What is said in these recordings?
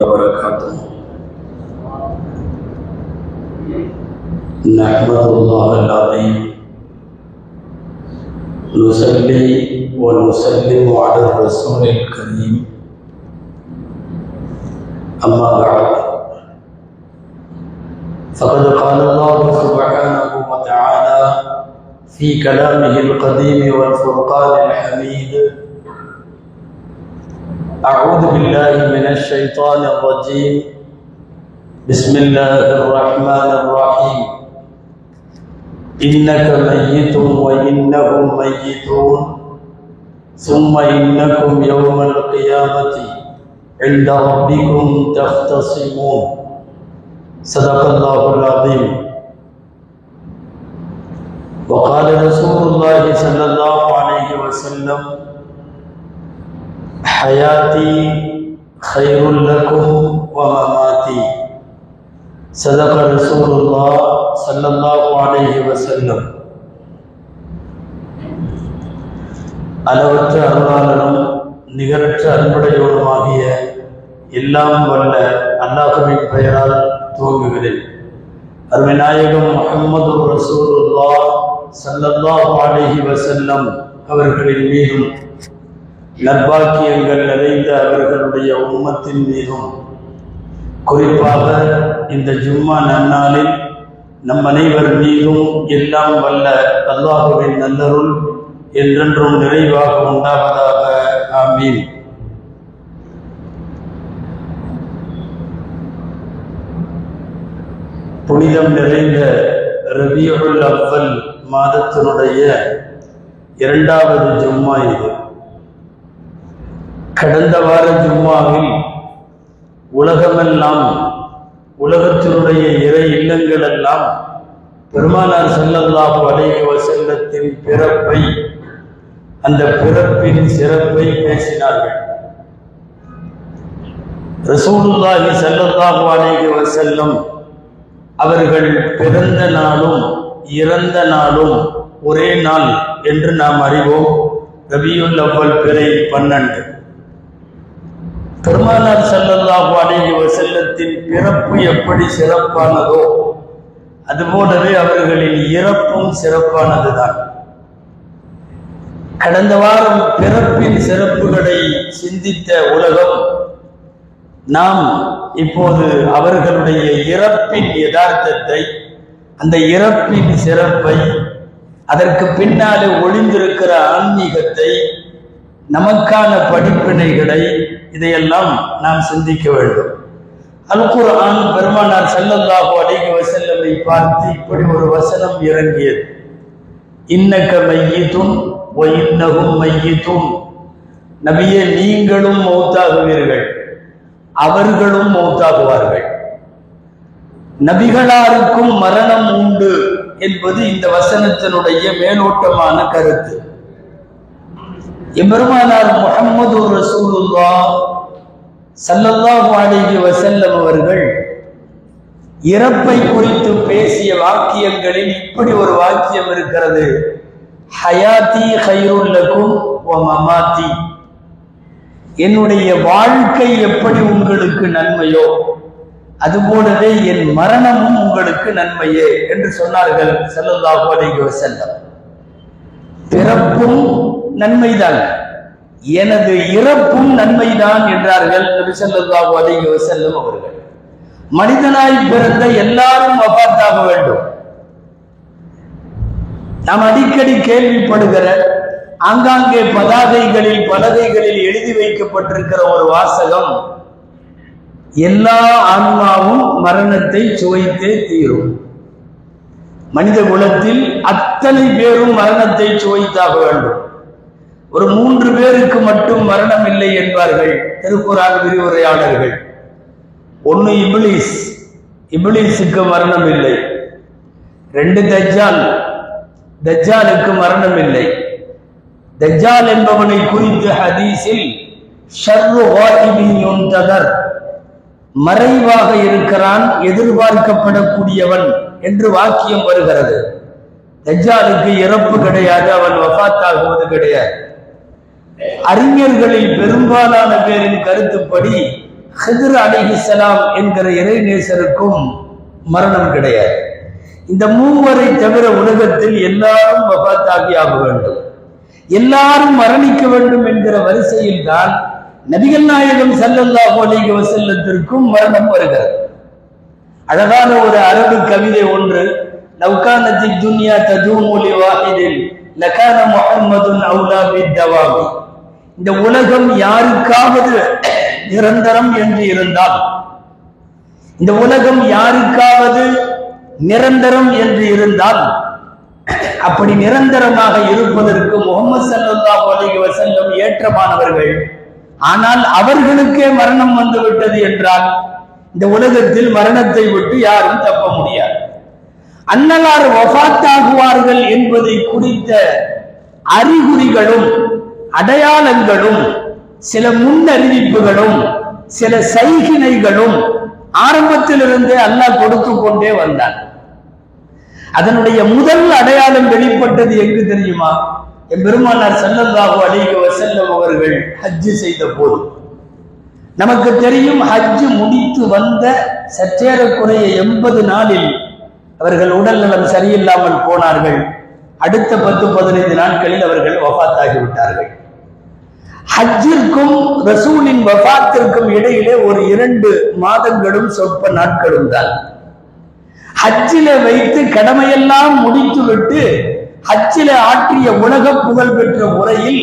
وبركاته نحمد الله العظيم. نصلي ونسلم على الرسول الكريم. أما بعد. فقد قال الله سبحانه وتعالى في كلامه القديم والفرقان الحميد. أعوذ بالله من الشيطان الرجيم. بسم الله الرحمن الرحيم. إنك ميت وإنهم ميتون. ثم إنكم يوم القيامة عند ربكم تختصمون. صدق الله العظيم. وقال رسول الله صلى الله عليه وسلم ஹயாத்தி ஹைருல்லக்கும் வமமாத்தி சதக ரசூலுல்லா சல்லல்லாஹு அலைஹி வசல்லம் அளவற்ற அருளாளனும் நிகரற்ற அன்புடையோருமாகிய எல்லாம் வல்ல அல்லாஹுவின் பெயரால் துவங்குகிறேன். அருமைநாயகம் முகமது ரசூலுல்லா சல்லல்லாஹு அலைஹி வசல்லம் அவர்களின் மீதும் நற்பாக்கியங்கள் நிறைந்த அவர்களுடைய உம்மத்தின் மீதும் குறிப்பாக இந்த ஜும்மா நன்னாளில் நம் அனைவர் மீதும் எல்லாம் வல்ல அல்லாஹுவின் நல்லருள் என்றென்றும் நிறைவாக உண்டாவதாக. ஆமீன். புனிதம் நிறைந்த ரபியுல் அவ்வல் மாதத்தினுடைய இரண்டாவது ஜும்மா இது. கடந்த வார ஜும்மாவில் உலகமெல்லாம் உலகத்தினுடைய இறை இல்லங்கள் எல்லாம் பெருமானார் செல்லல்லாஹு அலைஹி செல்லத்தின் பிறப்பை அந்த பிறப்பின் சிறப்பை பேசினார்கள். ரசூலுல்லாஹி செல்லல்லாஹு அலைஹி செல்லும் அவர்கள் பிறந்த நாளும் இறந்த நாளும் ஒரே நாள் என்று நாம் அறிவோம். ரபியுல் அவ்வல் பிறை பன்னெண்டு. பெருமானார் செல்லல்லாஹு அலைஹி செல்லத்தின் பிறப்பு எப்படி சிறப்பானதோ அதுபோலவே அவர்களின் இறப்பும் சிறப்பானதுதான். கடந்த வாரம் பிறப்பின் சிறப்புகளை சிந்தித்த உலகம் நாம் இப்போது அவர்களுடைய இறப்பின் யதார்த்தத்தை அந்த இறப்பின் சிறப்பை அதற்கு பின்னாலே ஒளிந்திருக்கிற ஆன்மீகத்தை நமக்கான படிப்பினைகளை இதையெல்லாம் நாம் சிந்திக்க வேண்டும். அல் குர்ஆன் பெருமானார் செல்லல்லாஹோ அடிக வஸல்லமை பார்த்து இப்படி ஒரு வசனம் இறங்கியது. இன்னக்க மையித்துன் வ இன்னஹும் நபியே நீங்களும் மௌத்தாகுவீர்கள். அவர்களும் மௌத்தாகுவார்கள். நபிகளாருக்கும் மரணம் உண்டு என்பது இந்த வசனத்தினுடைய மேலோட்டமான கருத்து. எம்பெருமானார் முகமது ரசூலுல்லா சல்லல்லாஹு அலைஹி வஸல்லம் அவர்கள் இறப்பை குறித்து பேசிய வாக்கியங்களில் இப்படி ஒரு வாக்கியம் இருக்கிறது. ஹயாத்தி ஹைருல்லக்கும் மமாத்தி. என்னுடைய வாழ்க்கை எப்படி உங்களுக்கு நன்மையோ அதுபோலவே என் மரணமும் உங்களுக்கு நன்மையே என்று சொன்னார்கள் செல்லல்லாஹு அலைஹி வஸல்லம். பிறப்பும் நன்மைதான். எனது இறப்பும் நன்மைதான் என்றார்கள் நபிசல்லாஹு ஸல்லல்லாஹு அலைஹி அவர்கள். மனிதனாய் பிறந்த எல்லாரும் வஃபாத்தாக வேண்டும். நாம் அடிக்கடி கேள்விப்படுகிற ஆங்காங்கே பதாகைகளில் பலகைகளில் எழுதி வைக்கப்பட்டிருக்கிற ஒரு வாசகம் எல்லா ஆன்மாவும் மரணத்தை சுவைத்தே தீரும். மனித குலத்தில் அத்தனை பேரும் மரணத்தை சுவைத்தாக வேண்டும். ஒரு மூன்று பேருக்கு மட்டும் மரணம் இல்லை என்பார்கள் திருக்குறான் விரிவுரையாளர்கள். ஒன்னு இபிலிஸ். இபிலிஸுக்கு மரணம் இல்லை. ரெண்டு தஜ்ஜால். தஜ்ஜாலுக்கு மரணம் இல்லை. தஜ்ஜால் என்பவனை குறித்து ஹதீஸில் மறைவாக இருக்கிறான் எதிர்பார்க்கப்படக்கூடியவன் என்று வாக்கியம் வருகிறது. தஜ்ஜாலுக்கு இறப்பு கிடையாது அவன் வஃத்தாகுவது கிடையாது. அறிஞர்களில் பெரும்பாலான பேரின் கருத்துப்படி ஹிதர் அலிஹிசலாம் என்கிற இறைநேசருக்கும் மரணம் கிடையாது. இந்த மூவரை தவிர உலகத்தில் எல்லாரும் வபாத்தாகி ஆக வேண்டும். எல்லாரும் மரணிக்க வேண்டும் என்கிற வரிசையில் தான் நபிகள் நாயகம் ஸல்லல்லாஹு அலைஹி வசல்லத்திற்கும் மரணம் வருகிறது. அழகான ஒரு அரபு கவிதை ஒன்று லவ்கானத்தி துன்யா தஜூமுலி வாஹிதில் லகான முஹம்மதுன் அவுலா பித்தவாபி இந்த உலகம் யாருக்காவது நிரந்தரம் என்று இருந்தால் இந்த உலகம் யாருக்காவது நிரந்தரம் என்று இருந்தால் அப்படி நிரந்தரமாக இருப்பதற்கு முகமது ஸல்லல்லாஹு அலைஹி வஸல்லம் ஏற்றமானவர்கள். ஆனால் அவர்களுக்கே மரணம் வந்துவிட்டது என்றால் இந்த உலகத்தில் மரணத்தை விட்டு யாரும் தப்ப முடியாது. அன்னலார் வஃபாத்தாகுவார்கள் என்பதை குறித்த அறிகுறிகளும் அடையாளங்களும் சில முன்னறிவிப்புகளும் சில சைகினைகளும் ஆரம்பத்திலிருந்தே அல்லாஹ் கொடுத்து கொண்டே வந்தான். அதனுடைய முதல் அடையாளம் வெளிப்பட்டது எங்கு தெரியுமா? என் பெருமானார் ஸல்லல்லாஹு அலைஹி வசல்லம் அவர்கள் ஹஜ்ஜு செய்த போது. நமக்கு தெரியும் ஹஜ்ஜு முடித்து வந்த சற்றேறக்குறைய எண்பது நாளில் அவர்கள் உடல் நலம் சரியில்லாமல் போனார்கள். அடுத்த பத்து பதினைந்து நாட்களில் அவர்கள் வஃபாத்தாகி விட்டார்கள் ஹஜ்ஜிற்கும் ரசூலின் வஃபாத்திற்கும் இடையிலே ஒரு இரண்டு மாதங்களும் சொற்ப நாட்களும் தான். ஹஜ்ஜில வைத்து கடமையெல்லாம் முடித்துவிட்டு ஹஜ்ஜில ஆற்றிய உலக புகழ் பெற்ற முறையில்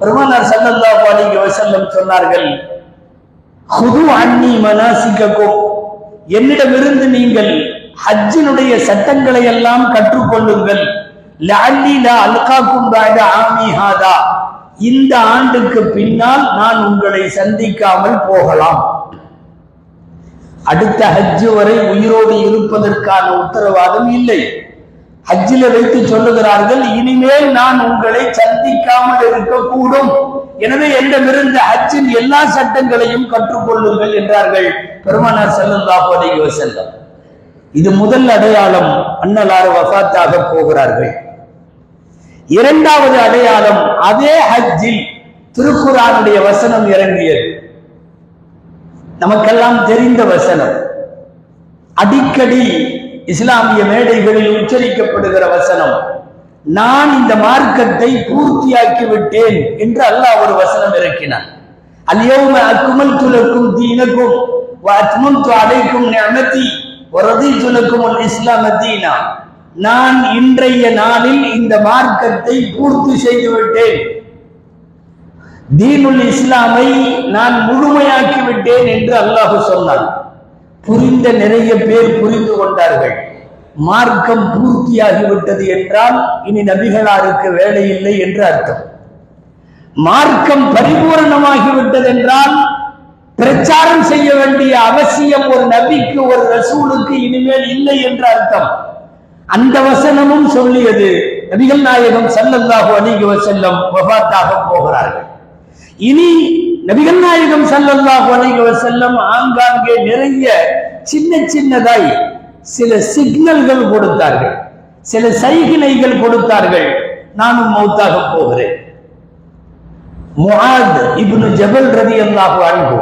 பெருமானார் சல்லல்லா அலைஹி வசல்லம் சொன்னார்கள் ஹுது அன்னி மனாசிக்கக்கும் என்னிடமிருந்து நீங்கள் ஹஜ்ஜினுடைய சட்டங்களை எல்லாம் கற்றுக்கொள்ளுங்கள். லஅல்லி லா அல்காக்கும் பஅத ஆமி ஹாதா. இந்த ஆண்டுக்கு பின்னால் நான் உங்களை சந்திக்காமல் போகலாம். அடுத்த ஹஜ்ஜு வரை உயிரோடு இருப்பதற்கான உத்தரவாதம் இல்லை. ஹஜ்ஜில வைத்து சொல்லுகிறார்கள் இனிமேல் நான் உங்களை சந்திக்காமல் இருக்கக்கூடும். எனவே என்னிடமிருந்து ஹஜ்ஜின் எல்லா சட்டங்களையும் கற்றுக்கொள்ளுங்கள் என்றார்கள் பெருமனார் ஸல்லல்லாஹு அலைஹி செல்லம் இது முதல் அடையாளம். அன்னலார் வஃபாத்தாக போகிறார்கள். இரண்டாவது அடையாளம் அதே ஹஜ்ஜில் திருக்குறானுடைய வசனம் இறங்கியது. நமக்கெல்லாம் தெரிந்த வசனம். அடிக்கடி இஸ்லாமிய மேடைகளில் உச்சரிக்கப்படுகிற வசனம். நான் இந்த மார்க்கத்தை பூர்த்தியாக்கி விட்டேன் என்று அல்லாஹ் ஒரு வசனம் இறக்கினான். அல்யோம அக்குமல் துலக்கும் தீனக்கும் வ அத்மம்து அலைக்கும் நிஅமதி துலக்கும் இஸ்லாம தீனா. நான் இன்றைய நாளில் இந்த மார்க்கத்தை பூர்த்தி செய்துவிட்டேன். தீனுல் இஸ்லாமை நான் முழுமையாக்கி விட்டேன் என்று அல்லாஹு சொன்னான். புரிந்த நிறைய பேர் புரிந்து கொண்டார்கள். மார்க்கம் பூர்த்தியாகிவிட்டது என்றால் இனி நபிகளாருக்கு வேலை இல்லை என்று அர்த்தம். மார்க்கம் பரிபூரணமாகிவிட்டது என்றால் பிரச்சாரம் செய்ய வேண்டிய அவசியம் ஒரு நபிக்கு ஒரு ரசூலுக்கு இனிமேல் இல்லை என்று அர்த்தம். அந்த வசனமும் சொல்லியது. நபிகள் நாயகம் சல்லல்லாஹு அலைஹி செல்லம் வஃபாத்தாக போகிறார்கள். இனி நபிகள் நாயகம் சல்லல்லாஹு அலைஹி செல்லம் ஆங்காங்கே நிறைய சின்ன சின்னதாய் சில சிக்னல்கள் கொடுத்தார்கள். சில சைகினைகள் கொடுத்தார்கள். நானும் மௌத்தாக போகிறேன். முஹாத் இப்னு ஜபல் ரலியல்லாஹு அன்பு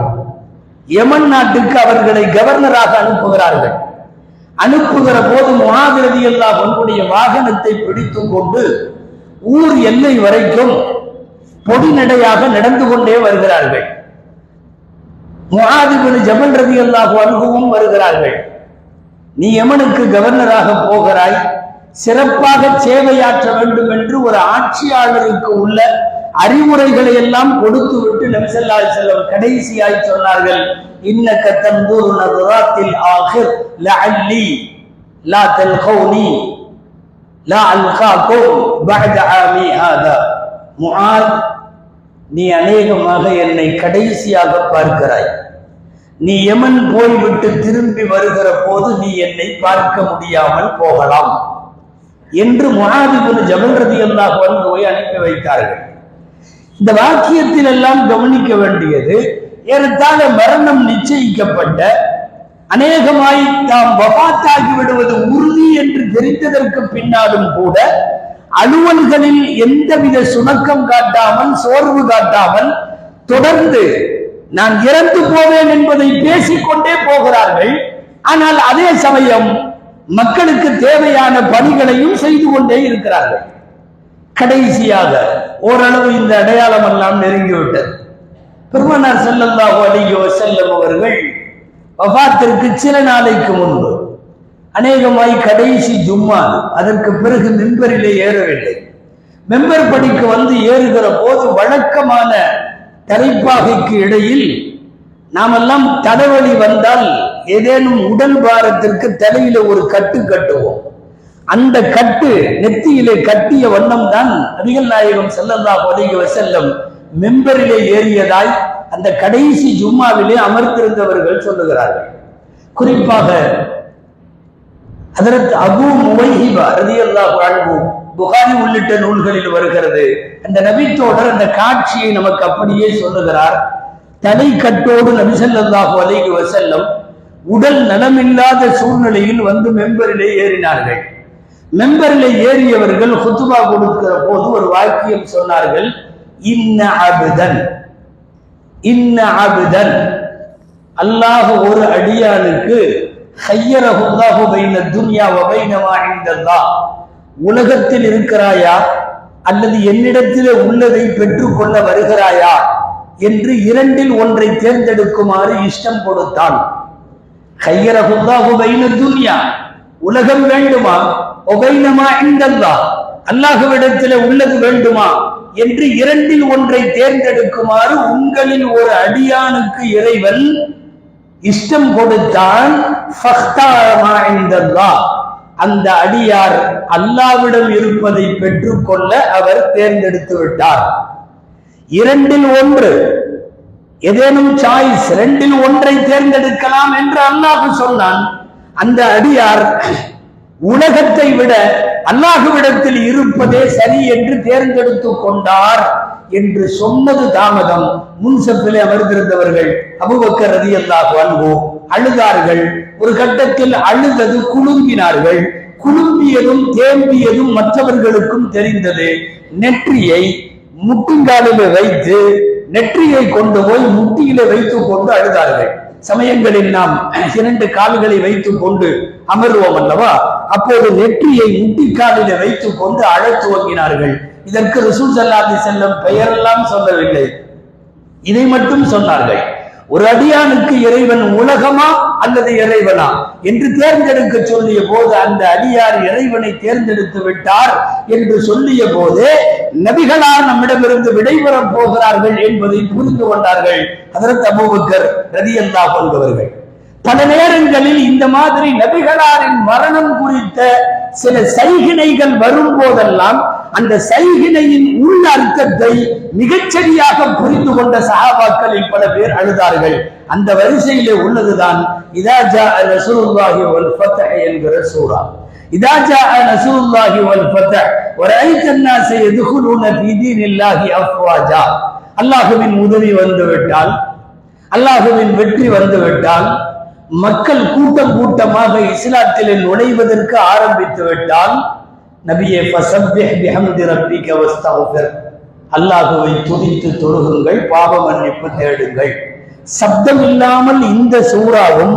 யமன் நாட்டுக்கு அவர்களை கவர்னராக அனுப்புகிறார்கள். அனுப்புகிற போது முஆத் எல்லா உன்னுடைய வாகனத்தை பிடித்துக் கொண்டு ஊர் எல்லை வரைக்கும் பொடிநடையாக நடந்து கொண்டே வருகிறார்கள். முகாதிபதி முஆதிபின் ரதி அல்லாஹ் அன்ஹுவும் வருகிறார்கள். நீ யமனுக்கு கவர்னராக போகிறாய் சிறப்பாக சேவையாற்ற வேண்டும் என்று ஒரு ஆட்சியாளருக்கு உள்ள அறிவுரைகளை எல்லாம் கொடுத்து விட்டு நபிசல்லா செல்லம் கடைசியாய் சொன்னார்கள் இன்னக்க தந்தூர் நதுராத்தில் ஆகிர் லஅல்லி லா தல்கௌனி லா அல்காக்கும் பஹத ஆமி ஹாதா. முஆத் நீ அநேகமாக என்னை கடைசியாக பார்க்கிறாய். நீ யமன் போய்விட்டு திரும்பி வருகிற போது நீ என்னை பார்க்க முடியாமல் போகலாம். என்று முகாதிபுல் ஜபல் ரதி அல்லாஹ் போய் அனுப்பி வைத்தார்கள். இந்த வாக்கியத்தில் எல்லாம் கவனிக்க வேண்டியது ஏறத்தாழ மரணம் நிச்சயிக்கப்பட்ட அநேகமாய் தாம் வபாத்தாகி விடுவது உறுதி என்று தெரிந்ததற்கு பின்னாலும் கூட அலுவல்களில் எந்தவித சுணக்கம் காட்டாமல் சோர்வு காட்டாமல் தொடர்ந்து நான் இறந்து போவேன் என்பதை பேசிக்கொண்டே போகிறார்கள். ஆனால் அதே சமயம் மக்களுக்கு தேவையான பணிகளையும் செய்து கொண்டே இருக்கிறார்கள். கடைசியாக ஓரளவு இந்த அடையாளம் எல்லாம் நெருங்கிவிட்டது. பெருமனார் செல்லல்லாஹு அலைஹி செல்லம் அவர்கள் வஃபாத்திற்கு சில நாளைக்கு முன்பு அநேகமாய் கடைசி ஜும்மா அதற்கு பிறகு மெம்பரிலே ஏறவில்லை. மெம்பர் படிக்கு வந்து ஏறுகிற போது வழக்கமான தலைப்பாகைக்கு இடையில் நாமெல்லாம் தலைவலி வந்தால் ஏதேனும் உடல் பாரத்திற்கு தலையில ஒரு கட்டு கட்டுவோம். அந்த கட்டு நெத்தியிலே கட்டிய வண்ணம் தான் நபிகள் நாயகம் செல்லல்லா அலைஹி செல்லும் மெம்பரிலே ஏறியதாய் அந்த கடைசி ஜும்மாவிலே அமர்ந்திருந்தவர்கள் சொல்லுகிறார்கள். குறிப்பாக அதற்கு அபு முவைஹிபா ரதியல்லா அன்ஹு புகாரி உள்ளிட்ட நூல்களில் வருகிறது. அந்த நபித்தோடர் அந்த காட்சியை நமக்கு அப்படியே சொல்லுகிறார். தலை கட்டோடு நபி ஸல்லல்லாஹு அலைஹி உடல் நலமில்லாத சூழ்நிலையில் வந்து மெம்பரிலே ஏறினார்கள். மெம்பரில் ஏறியவர்கள் ஹுத்துபா கொடுக்கிற போது ஒரு வாக்கியம் சொன்னார்கள் இன்ன அபுதன் இன்ன அபுதன். அல்லாஹ் ஒரு அடியானுக்கு ஹையரஹுல்லாஹு பைன துன்யா வ பைன மா உலகத்தில் இருக்கிறாயா? அல்லது என்னிடத்திலே உள்ளதை பெற்றுக்கொள்ள வருகிறாயா? என்று இரண்டில் ஒன்றை தேர்ந்தெடுக்குமாறு இஷ்டம் கொடுத்தான். ஹையரஹுல்லாஹு பைன துன்யா. உலகம் வேண்டுமா? ஒபைனமா இந்தல்லா. அல்லாஹுவிடத்தில் உள்ளது வேண்டுமா? என்று இரண்டில் ஒன்றை தேர்ந்தெடுக்குமாறு உங்களில் ஒரு அடியானுக்கு இறைவன் இஷ்டம் கொடுத்தான் அந்த அடியார் அல்லாவிடம் இருப்பதை பெற்றுக்கொள்ள அவர் தேர்ந்தெடுத்து விட்டார். இரண்டில் ஒன்று ஏதேனும் சாய்ஸ் ரெண்டில் ஒன்றை தேர்ந்தெடுக்கலாம் என்று அல்லாஹ் சொன்னான். அந்த அடியார் உலகத்தை விட அல்லாஹுவிடத்தில் இருப்பதே சரி என்று தேர்ந்தெடுத்து கொண்டார் என்று சொன்னது தாமதம். முன்சப்பிலே அமர்ந்திருந்தவர்கள் அபுபக்கர் ரதி அல்லாஹ் அன்பு அழுதார்கள். ஒரு கட்டத்தில் அழுதது குலுங்கினார்கள். குலும்பியதும் தேம்பியதும் மற்றவர்களுக்கும் தெரிந்தது. நெற்றியை முட்டுங்காலிலே வைத்து நெற்றியை கொண்டு போய் முட்டியிலே வைத்துக் கொண்டு அழுதார்கள். சமயங்களில் நாம் இரண்டு கால்களை வைத்துக் கொண்டு அமர்வோம் அல்லவா? அப்போது நெற்றியை முட்டிக்காலிலே வைத்துக் கொண்டு அழத் துவங்கினார்கள் இதற்கு ரிசூல் செல்லாதி செல்லும் பெயரெல்லாம் சொல்லவில்லை. இதை மட்டும் சொன்னார்கள். ஒரு அடியானுக்கு இறைவன் உலகமா அல்லது இறைவனா? என்று தேர்ந்தெடுக்க சொல்லிய போது அந்த அடியார் இறைவனை தேர்ந்தெடுத்து விட்டார் என்று சொல்லிய போது நபிகளார் நம்மிடமிருந்து விடைபெறப் போகிறார்கள் என்பதை புரிந்து கொண்டார்கள். அதற்கு அபூபக்கர் ரதியல்லாஹ் கொள்பவர்கள் பல நேரங்களில் இந்த மாதிரி நபிகளாரின் மரணம் குறித்த சில சைகினைகள் வரும் போதெல்லாம் அந்த சைகினையின் உள் அர்த்தத்தை மிகச்சரியாக புரிந்து கொண்ட சகாபாக்களில் பல பேர் அழுதார்கள். அந்த வரிசையிலே உள்ளதுதான் இதாஜா ரசூலுல்லாஹி வல் ஃபத்ஹ் என்கிற சூரா இதாஜா ரசூலுல்லாஹி வல் ஃபத்ஹ் வரைத் அன்னாஸ் யதுகுலூன ஃபீ தீனில்லாஹி அஃப்வாஜா. அல்லாஹ்வின் உதவி வந்துவிட்டால் அல்லாஹுவின் வெற்றி வந்துவிட்டால் மக்கள் கூட்டம் கூட்டமாக இஸ்லாத்திலே நுழைவதற்கு ஆரம்பித்து விட்டால் நபியே அல்லாஹுவை துதித்து தொழுகுங்கள் பாவ மன்னிப்பு தேடுங்கள். சப்தம் இல்லாமல் இந்த சூறாவும்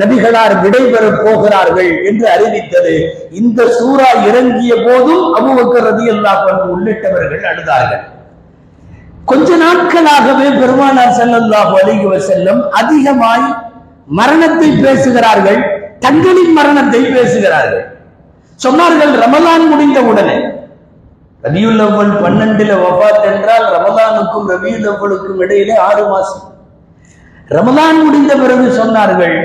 நபிகளார் விடைபெறப் போகிறார்கள் என்று அறிவித்தது. இந்த சூறா இறங்கிய போதும் அபுபக்கர் ரதி அல்லாஹ் உள்ளிட்டவர்கள் அழுதார்கள். கொஞ்ச நாட்களாகவே பெருமானார் செல்லல்லாஹு அலைஹி செல்லும் அதிகமாய் மரணத்தை பேசுகிறார்கள் தங்களின் மரணத்தை பேசுகிறார்கள். சொன்னார்கள் ரமலான் முடிந்த உடனே ரபியுல் அவ்வல் பன்னெண்டுல வபாத் என்றால் ரமலானுக்கும் ரபியுல் அவ்வலுக்கும் இடையிலே ஆறு மாசம். ரமலான் முடிந்த பிறகு சொன்னார்கள்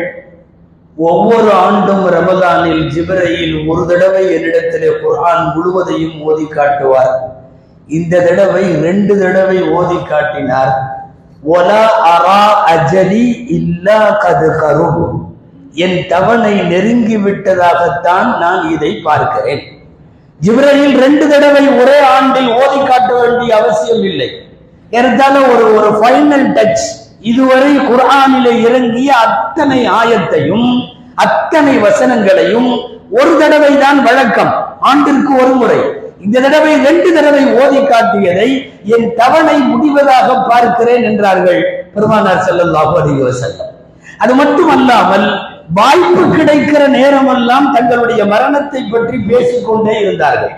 ஒவ்வொரு ஆண்டும் ரமலானில் ஜிபரையில் ஒரு தடவை என்னிடத்திலே குர்ஆன் முழுவதையும் ஓதி காட்டுவார். இந்த தடவை ரெண்டு தடவை ஓதி காட்டினார். ஒலா அரா அஜலி இல்லா கது என் தவணை நெருங்கி விட்டதாகத்தான் நான் இதை பார்க்கிறேன். இவரையில் ரெண்டு தடவை ஒரே ஆண்டில் ஓதி காட்ட வேண்டிய அவசியம் இல்லை. இருந்தாலும் ஒரு ஒரு ஃபைனல் டச் இதுவரை குர்ஆனிலே இறங்கிய அத்தனை ஆயத்தையும் அத்தனை வசனங்களையும் ஒரு தடவை தான் வழக்கம். ஆண்டிற்கு ஒரு முறை. இந்த தடவை ரெண்டு தடவை ஓதி காட்டியதை என் தவணை முடிவதாக பார்க்கிறேன் என்றார்கள் பெருமானார் ஸல்லல்லாஹு அலைஹி செல்லம் அது மட்டுமல்லாமல் வாய்ப்பு கிடைக்கிற நேரமெல்லாம் தங்களுடைய மரணத்தை பற்றி பேசிக்கொண்டே இருந்தார்கள்.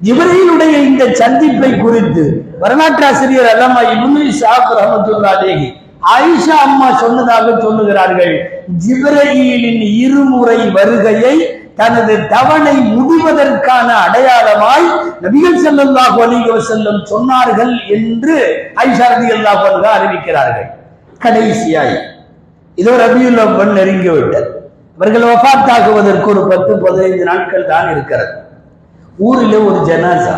ஜிப்ரீலுடைய இந்த சந்திப்பை குறித்து வரலாற்றாசிரியர் அல்லாமா இப்னு இஸ்ஹாக் ரஹ்மத்துல்லாஹி ஆயிஷா அம்மா சொன்னதாக சொல்லுகிறார்கள் ஜிப்ரஹீலின் இருமுறை வருகையை தனது தவணை முடிவதற்கான அடையாளமாய் நபிகள் செல்லல்லாஹு அலைஹி சொன்னார்கள் என்று ஆயிஷா அல்லாஹு அறிவிக்கிறார்கள். கடைசியாய் இதோ ரபியுல் அவ்வன் நெருங்கி விட்டது. இவர்கள் ஒஃபாத்தாகுவதற்கு ஒரு பத்து பதினைந்து நாட்கள் தான் இருக்கிறது. ஊரிலே ஒரு ஜனாசா.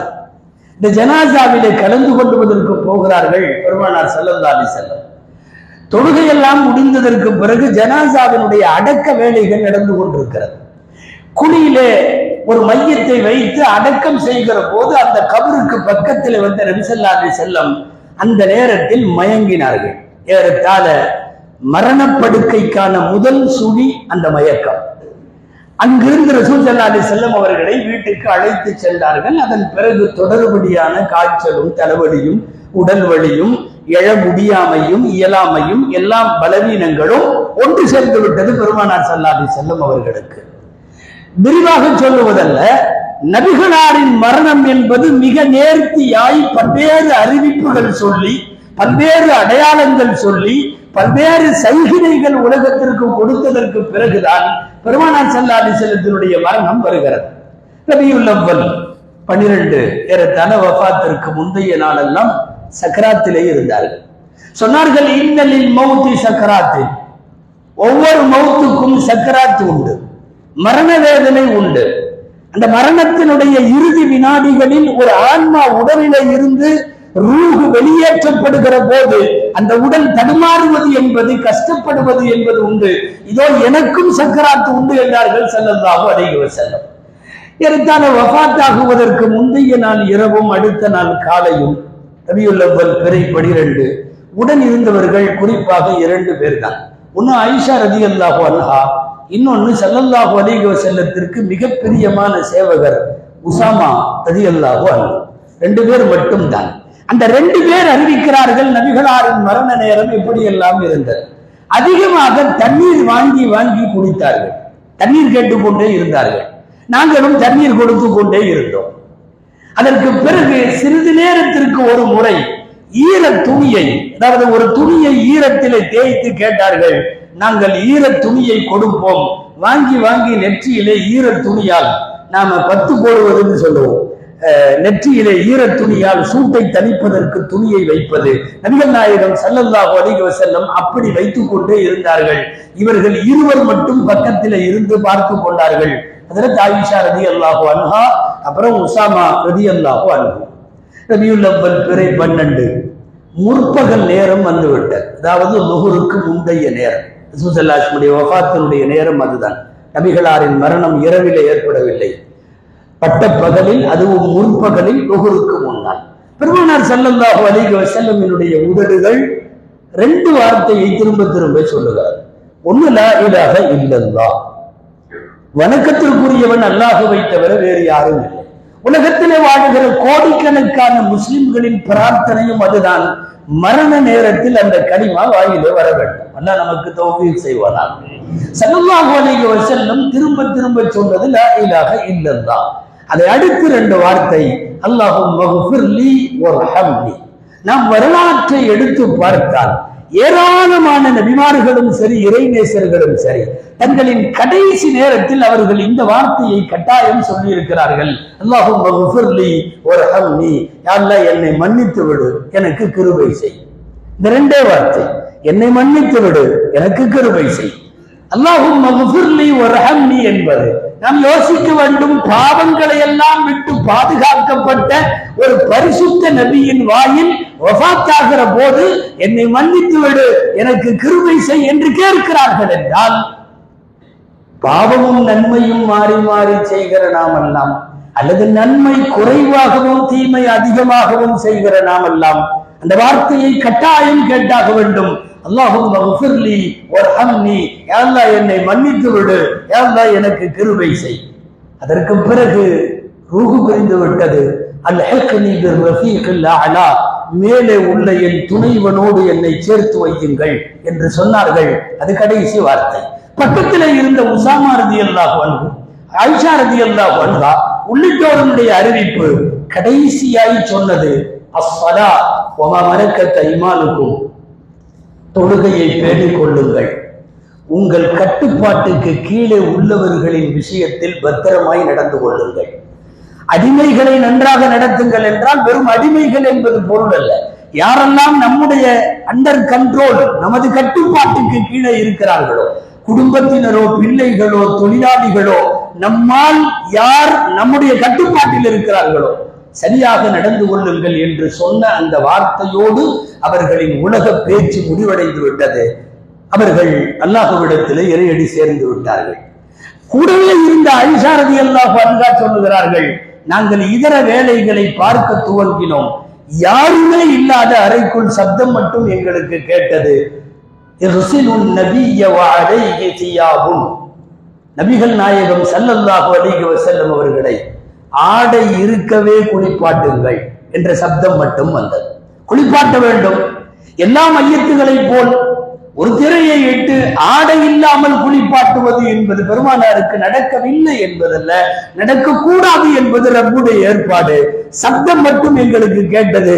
இந்த ஜனாசாவிலே கலந்து கொள்வதற்கு போகிறார்கள் பெருமானார் செல்லந்தாலி செல்லம் தொழுகையெல்லாம் முடிந்ததற்கு பிறகு ஜனாசாவினுடைய அடக்க வேலைகள் நடந்து கொண்டிருக்கிறது. குழியிலே ஒரு மையத்தை வைத்து அடக்கம் செய்கிற போது அந்த கபருக்கு பக்கத்தில் வந்த நபிசல்லாதி செல்லம் அந்த நேரத்தில் மயங்கினார்கள். ஏறத்தாழ மரணப்படுக்கைக்கான முதல் சுழி அந்த மயக்கம். அங்கிருந்து ரசூல் செல்லம் அவர்களை வீட்டுக்கு அழைத்து சென்றார்கள். அதன் பிறகு தொடர்படியான காய்ச்சலும் தலைவலியும் உடல் வலியும் எழ முடியாமையும் இயலாமையும் எல்லாம் பலவீனங்களும் ஒன்று சேர்ந்து விட்டது பெருமானார் சல்லாடி செல்லம் அவர்களுக்கு. விரிவாக சொல்லுவதல்ல. நபிகளாரின் மரணம் என்பது மிக நேர்த்தியாய் பல்வேறு அறிவிப்புகள் சொல்லி பல்வேறு அடையாளங்கள் சொல்லி பல்வேறு சைகினைகள் உலகத்திற்கு கொடுத்ததற்கு பிறகுதான் பெருமானார் சல்லாடி செல்லத்தினுடைய மரணம் வருகிறது. ரபியுல்லவல் பனிரெண்டு ஏறத்தான வஃபாத்திற்கு முந்தைய நாளெல்லாம் சக்கராத்திலே இருந்தார்கள். சொன்னார்கள் இன்னலில் மௌத்தி சக்கராத்தில் ஒவ்வொரு மௌத்துக்கும் சக்கராத்து உண்டு. மரண வேதனை உண்டு. அந்த மரணத்தினுடைய இறுதி வினாடிகளில் ஒரு ஆன்மா உடலில இருந்து ரூகு வெளியேற்றப்படுகிற போது அந்த உடல் தடுமாறுவது என்பது கஷ்டப்படுவது என்பது உண்டு. இதோ எனக்கும் சக்கராத்து உண்டு என்றார்கள் செல்லந்தாகும் அலைஹி வஸல்லம். ஏறத்தாழ வபாத்தாகுவதற்கு முந்தைய நாள் இரவும் அடுத்த நாள் காலையும் ரபியுல்லவல் பிறை பனிரெண்டு. உடன் இருந்தவர்கள் குறிப்பாக இரண்டு பேர் தான் ஒன்னு ஐஷா ரதி அல்லாஹு அன்ஹா இன்னொன்னு செல்லல்லாஹு அலிக செல்லத்திற்கு மிகப்பெரியமான சேவகர் உசாமா ரதி அல்லாஹு அன்ஹு. ரெண்டு பேர் மட்டும்தான். அந்த ரெண்டு பேர் அறிவிக்கிறார்கள் நபிகளாரின் மரண நேரம் எப்படியெல்லாம் இருந்தது? அதிகமாக தண்ணீர் வாங்கி வாங்கி குடித்தார்கள். தண்ணீர் கேட்டுக்கொண்டே இருந்தார்கள். நாங்களும் தண்ணீர் கொடுத்து கொண்டே இருந்தோம். அதற்கு பிறகு சிறிது நேரத்திற்கு ஒரு முறை ஈர துணியை அதாவது ஒரு துணியை ஈரத்திலே தேய்த்து கேட்டார்கள். நாங்கள் ஈர துணியை கொடுப்போம். வாங்கி வாங்கி நெற்றியிலே ஈர துணியால் நாம பத்து போடுவதுன்னு சொல்லுவோம். அஹ், நெற்றியிலே ஈர துணியால் சூட்டை தணிப்பதற்கு துணியை வைப்பது. நபிகள் நாயகம் ஸல்லல்லாஹு அலிக செல்லம் அப்படி வைத்துக் கொண்டே இருந்தார்கள். இவர்கள் இருவர் மட்டும் பக்கத்தில் இருந்து பார்த்து கொண்டார்கள். அதில் தாயிஷா ரதி அல்லாஹு அன்ஹா அப்புறம் உசாமா ரதி அல்லாஹு அன்ஹு. ரபியுல் பிறை பன்னெண்டு. முற்பகல் நேரம் வந்துவிட்டது. அதாவது லுஹுருக்கு முந்தைய நேரம். ரசூசல்லாஸ்முடைய வஃபாத்தினுடைய நேரம் அதுதான். நபிகளாரின் மரணம் இரவிலே ஏற்படவில்லை. பட்ட பகலில் அதுவும் முற்பகலில் நுகருக்கு முன்னால். பெருமானார் செல்லந்தாக அலைஹி செல்லமினுடைய உதடுகள் ரெண்டு வார்த்தையை திரும்ப திரும்ப சொல்லுகிறார். ஒண்ணு லா இலாஹ வணக்கத்திற்குரியவன் அல்லாஹுவை தவிர வேறு யாரும் இல்லை. உலகத்திலே வாழ்கிற கோடிக்கணக்கான முஸ்லிம்களின் பிரார்த்தனையும் அதுதான். மரண நேரத்தில் அந்த கனிமா வாயிலே வர வேண்டும். அல்ல நமக்கு தௌஃபீக் செய்வானா? ஸல்லல்லாஹு அலைஹி வஸல்லம் திரும்ப திரும்ப சொன்னது லா இலாஹ இல்லல்லாஹ் அதை அடுத்து ரெண்டு வார்த்தை அல்லாஹும் மஃபிர்லி வர்ஹம்னி நாம் வரலாற்றை எடுத்து பார்த்தால் ஏராளமான நபிமார்களும் சரி இறைநேசர்களும் சரி தங்களின் கடைசி நேரத்தில் அவர்கள் இந்த வார்த்தையை கட்டாயம் சொல்லியிருக்கிறார்கள். அல்லாஹும் என்னை மன்னித்து விடு எனக்கு கிருபை செய். இந்த ரெண்டே வார்த்தை என்னை மன்னித்து விடு எனக்கு கிருபை செய். அல்லாஹும் என்பது நாம் யோசிக்க வேண்டும். பாவங்களை எல்லாம் விட்டு பாதுகாக்கப்பட்ட ஒரு பரிசுத்த நபியின் வாயில் வஃபாத்தாகிற போது என்னை மன்னித்து விடு எனக்கு கிருமை செய் என்று கேட்கிறார்கள் என்றால் பாவமும் நன்மையும் மாறி மாறி செய்கிற நாமெல்லாம் அல்லது நன்மை குறைவாகவும் தீமை அதிகமாகவும் செய்கிற நாமெல்லாம் அந்த வார்த்தையை கட்டாயம் கேட்டாக வேண்டும். அல்லாஹும் மஃபிர்லி வர்ஹம்னி. யா என்னை மன்னித்து விடு. யா எனக்கு கிருபை செய். அதற்கு பிறகு ரூகு புரிந்து விட்டது. அல் ஹல்கனி பிர் அலா மேலே உள்ள என் துணைவனோடு என்னை சேர்த்து வையுங்கள் என்று சொன்னார்கள். அது கடைசி வார்த்தை. பக்கத்திலே இருந்த உசாமா ரதி அல்லா அன்பு ஆயிஷா ரதி அல்லா அன்ஹா உள்ளிட்டோருடைய அறிவிப்பு கடைசியாய் சொன்னது அஸ்ஸலா ஒமா மரக்கத்தை இமானுக்கும் தொழுகையை பேணிக் கொள்ளுங்கள். உங்கள் கட்டுப்பாட்டுக்கு கீழே உள்ளவர்களின் விஷயத்தில் பத்திரமாய் நடந்து கொள்ளுங்கள். அடிமைகளை நன்றாக நடத்துங்கள் என்றால் வெறும் அடிமைகள் என்பது பொருள் அல்ல யாரெல்லாம் நம்முடைய அண்டர் கண்ட்ரோல் நமது கட்டுப்பாட்டுக்கு கீழே இருக்கிறார்களோ குடும்பத்தினரோ பிள்ளைகளோ தொழிலாளிகளோ நம்மால் யார் நம்முடைய கட்டுப்பாட்டில் இருக்கிறார்களோ சரியாக நடந்து கொள்ளுங்கள் என்று சொன்ன அந்த வார்த்தையோடு அவர்களின் உலக பேச்சு முடிவடைந்து விட்டது. அவர்கள் அல்லாஹுவிடத்தில் இறையடி சேர்ந்து விட்டார்கள். கூடவே இருந்த ஐஷாரதி அல்லாஹ் அன்கா சொல்லுகிறார்கள் நாங்கள் இதர வேலைகளை பார்க்க துவங்கினோம். யாருமே இல்லாத அறைக்குள் சப்தம் மட்டும் எங்களுக்கு கேட்டது. நபிகள் நாயகம் சல்லல்லாஹு அலிக வசல்லம் அவர்களை ஆடை இருக்கவே குளிப்பாட்டுங்கள் என்ற சப்தம் மட்டும் வந்தது. குளிப்பாட்ட வேண்டும். எல்லா மையத்துகளைப் போல் ஒரு திரையை இட்டு ஆடை இல்லாமல் குளிப்பாட்டுவது என்பது பெருமானாருக்கு நடக்கவில்லை என்பதல்ல நடக்கக்கூடாது என்பது ரப்புடைய ஏற்பாடு. சப்தம் மட்டும் எங்களுக்கு கேட்டது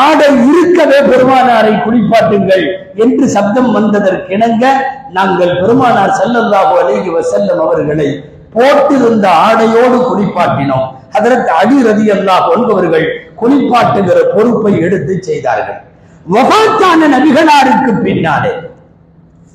ஆடை இருக்கவே பெருமானாரை குளிப்பாட்டுங்கள் என்று சப்தம் வந்ததற்கிணங்க நாங்கள் பெருமானார் ஸல்லல்லாஹு அலைஹி செல்லும் அவர்களை போட்டிருந்த ஆடையோடு குளிப்பாட்டினோம். அதற்கு அடி ரதி அல்லாஹ் கொள்பவர்கள் குளிப்பாட்டுகிற பொறுப்பை எடுத்து செய்தார்கள். வபாத்தான நபிகளாருக்கு பின்னாலே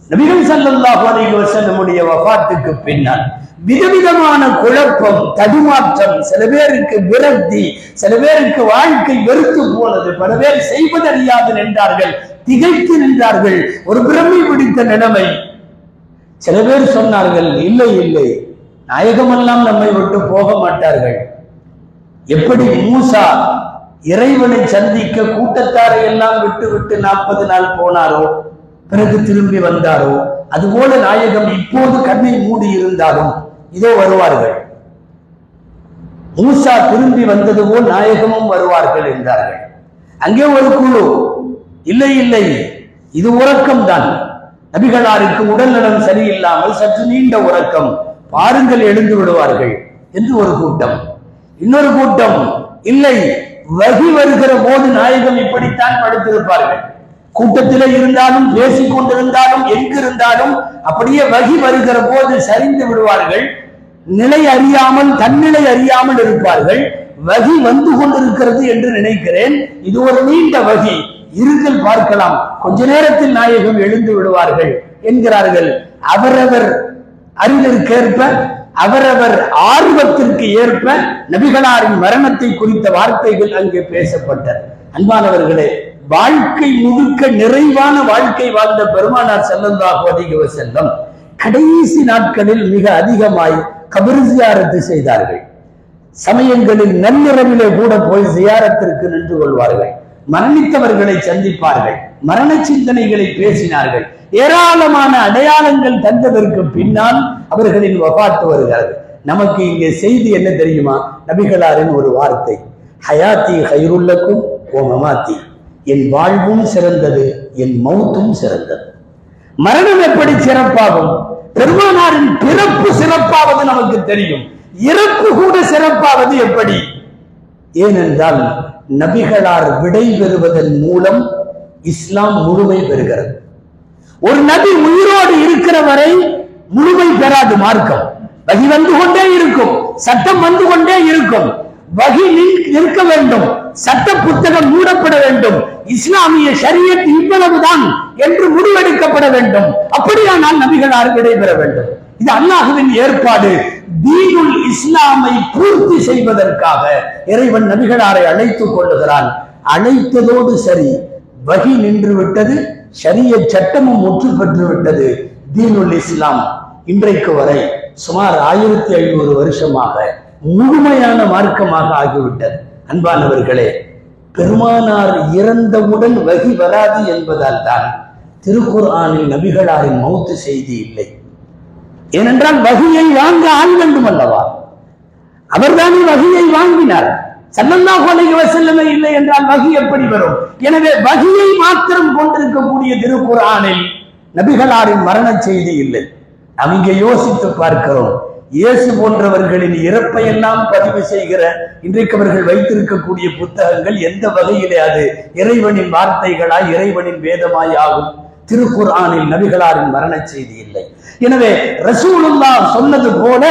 நபிகள் சல்லல்லா அலைஹி வஸல்லமுடைய வபாத்துக்கு பின்னால் விதவிதமான குழப்பம் தடுமாற்றம் சில பேருக்கு விரக்தி சில பேருக்கு வாழ்க்கை வெறுத்து போனது பல பேர் செய்வதறியாது நின்றார்கள் திகைத்து நின்றார்கள். ஒரு பிரமை பிடித்த நிலைமை. சில பேர் சொன்னார்கள் இல்லை இல்லை நாயகமெல்லாம் நம்மை விட்டு போக மாட்டார்கள். எப்படி மூசா இறைவனை சந்திக்க கூட்டத்தாரை எல்லாம் விட்டு விட்டு நாற்பது நாள் போனாரோ பிறகு திரும்பி வந்தாரோ அதுபோல நாயகம் இப்போது கண்ணை மூடி இருந்தாலும் இதோ வருவார்கள். மூசா திரும்பி வந்தது போல் நாயகமும் வருவார்கள் என்றார்கள். அங்கே ஒரு குழு இல்லை இல்லை இது உறக்கம் தான் நபிகளாருக்கு உடல் நலம் சரியில்லாமல் சற்று நீண்ட உறக்கம். பாருங்கள் எழுந்து விடுவார்கள் என்று ஒரு கூட்டம். இன்னொரு கூட்டம் இல்லை வகி வருகிற போது நாயகம் இப்படித்தான் படுத்திருப்பார்கள். கூட்டத்திலே இருந்தாலும் பேசிக் கொண்டிருந்தாலும் எங்கிருந்தாலும் அப்படியே வகி வருகிற போது சரிந்து விடுவார்கள். நிலை அறியாமல் தன்னிலை அறியாமல் இருப்பார்கள். வகி வந்து கொண்டிருக்கிறது என்று நினைக்கிறேன். இது ஒரு நீண்ட வகி. இருங்கள் பார்க்கலாம். கொஞ்ச நேரத்தில் நாயகம் எழுந்து விடுவார்கள் என்கிறார்கள். அவரவர் அறிவிற்கேற்ப அவரவர் ஆர்வத்திற்கு ஏற்ப நபிகளாரின் மரணத்தை குறித்த வார்த்தைகள் அங்கே பேசப்பட்டது அன்பானவர்களே வாழ்க்கை முழுக்க நிறைவான வாழ்க்கை வாழ்ந்த பெருமானார் செல்லந்தாக அதிக செல்லம் கடைசி நாட்களில் மிக அதிகமாய் கபர் ஜியாரத்து செய்தார்கள். சமயங்களில் நள்ளிரவிலே கூட போய் ஜியாரத்திற்கு நின்று கொள்வார்கள். மரணித்தவர்களை சந்திப்பார்கள். மரண சிந்தனைகளை பேசினார்கள். ஏராளமான அடையாளங்கள் தந்ததற்கு பின்னால் அவர்களின் வபாத்து வருகிறது. நமக்கு இங்கே செய்தி என்ன தெரியுமா? நபிகளாரின் ஒரு வார்த்தை. ஹயாத்தி ஹைருல்லக்கும் ஓ மமாத்தி. என் வாழ்வும் சிறந்தது என் மௌத்தும் சிறந்தது. மரணம் எப்படி சிறப்பாகும்? பெருமானாரின் பிறப்பு சிறப்பாவது நமக்கு தெரியும். இறப்பு கூட சிறப்பாவது எப்படி? ஏனென்றால் நபிகளார் விடை பெறுவதன் மூலம் இஸ்லாம் முழுமை பெறுகிறது. ஒரு நபி உயிரோடு இருக்கிற வரை முழுமை பெறாது மார்க்கம். வகி வந்து கொண்டே இருக்கும் சட்டம் வந்து கொண்டே இருக்கும். வகி நிற்க வேண்டும் சட்ட புத்தகம் மூடப்பட வேண்டும். இஸ்லாமிய ஷரியத் இவ்வளவுதான் என்று முடிவெடுக்கப்பட வேண்டும். அப்படியானால் நபிகளார் விடைபெற வேண்டும். இது அல்லாஹுவின் ஏற்பாடு. தீனுல் இஸ்லாமை பூர்த்தி செய்வதற்காக இறைவன் நபிகளாரை அழைத்துக் கொள்ளுகிறான். அழைத்ததோடு சரி வகி நின்று விட்டது சரிய சட்டமும் முற்று பெற்று விட்டது தீனுல் இஸ்லாம். இன்றைக்கு வரை சுமார் ஆயிரத்தி ஐநூறு வருஷமாக முழுமையான மார்க்கமாக ஆகிவிட்டது. அன்பானவர்களே பெருமானார் இறந்தவுடன் வகி வராது என்பதால் தான் திருக்குர்ஆனில் நபிகளாரின் மௌத்து செய்தி இல்லை. ஏனென்றால் வகையை வாங்க ஆள் வேண்டும் அல்லவா அவர்தானே வகையை வாங்கினார். சல்லல்லாஹு அலைஹி வஸல்லமே இல்லை என்றால் வகி எப்படி வரும்? எனவே வகியை மாத்திரம் கொண்டிருக்கக்கூடிய திருக்குறானில் நபிகளாரின் மரண செய்தி இல்லை. நாம் இங்கே யோசித்து பார்க்கிறோம். இயேசு போன்றவர்களின் இறப்பை எல்லாம் பதிவு செய்கிற இன்றைக்கு அவர்கள் வைத்திருக்கக்கூடிய புத்தகங்கள் எந்த வகையிலே அது? இறைவனின் வார்த்தைகளாய் இறைவனின் வேதமாய் ஆகும். திருக்குர்ஆனில் நபிகளாரின் மரண செய்தி இல்லை. எனவே ரசூலுல்லா சொன்னது போல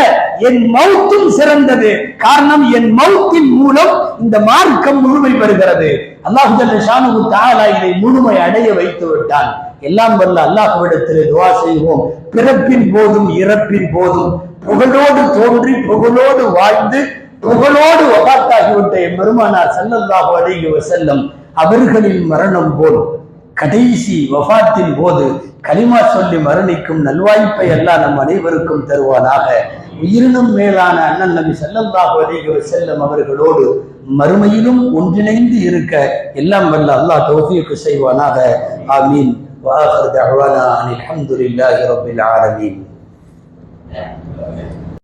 என் மௌத்தும் சிறந்தது. காரணம் என் மௌத்தின் மூலம் இந்த மார்க்கம் முழுமை பெறுகிறது. அல்லாஹு ஷானு தாலா இதை முழுமை அடைய வைத்து விட்டான். எல்லாம் வல்ல அல்லாஹுவிடத்தில் துவா செய்வோம். பிறப்பின் போதும் இறப்பின் போதும். புகழோடு தோன்றி புகழோடு வாழ்ந்து புகழோடு ஒபாத்தாகிவிட்ட என் பெருமானார் ஸல்லல்லாஹு அலைஹி செல்லும் அவர்களின் மரணம் போல் கடைசி வஃத்தின் போது கலிமா சொல்லி மரணிக்கும் நல்வாய்ப்பை எல்லாம் நம் அனைவருக்கும் தருவானாக. உயிரினும் மேலான அண்ணன் நபி செல்லல்லாஹு செல்லும் அவர்களோடு மறுமையிலும் ஒன்றிணைந்து இருக்க எல்லாம் வல்ல அல்லாஹ் தௌஃபீக்கு செய்வானாக. ஆமீன். வாஹர் தஹ்வானா அல்ஹம்துலில்லாஹி ரப்பில் ஆலமீன்.